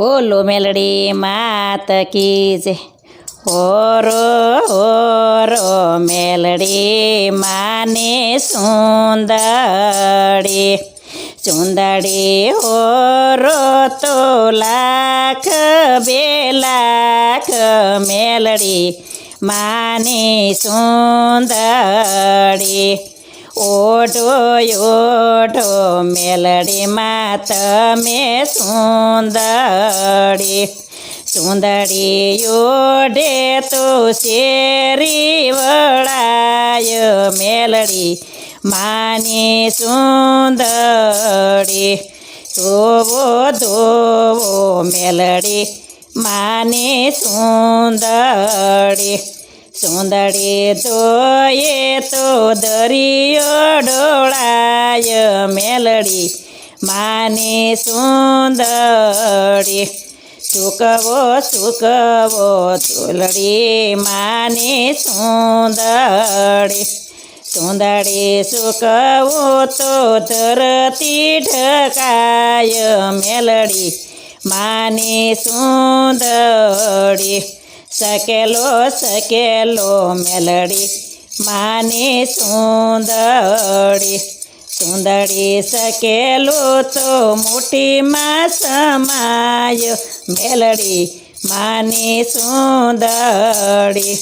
બોલો મેલડી માત કી જય ઓરો હોરો મેલડી માને સુંદડી. ચુંદડી ઓરો તો લાખ, બે લાખ મેલડી માની સુંદડી. ઓઢો ઓઢો મેલડીમાં તમે સુંદરી. સુંદરી ઓઢે તો શેરી વળાય, મેલડી માની સુંદરી. ધોવો ધોવો, મેલડી માની સુંદડી સુંદડી ધોયે તો દરિયો ડોળાય, મેલડી માની સુંદડી. સુકવો સુકવો ચુલડી માની સુંદડી. સુંદડી સુકવો તો ધરતી ઢકાય, મેલડી માની સુંદડી. સકેલો સકેલો મેલડી, માની સુંદડી. સુંદડી સકેલો તો મુઠ્ઠીમાં સમાય. મેલડી, માની સુંદડી.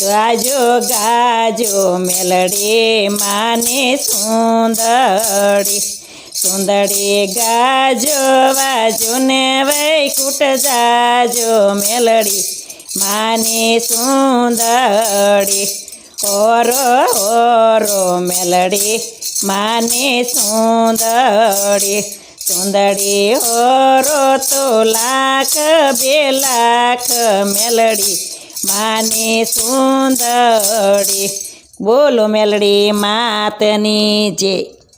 ગાજો ગાજો, મેલડી, માની સુંદડી. સુંદડી, ગાજો, વાજો ને વૈકુટ જાજો. મેલડી માની સુંદડી ઓરો ઓરો મેલડી. માની સુંદડી સુંદડી ઓરો તો લાખ બે લાખ મેલડી. માની સુંદડી બોલો મેલડી માતની જય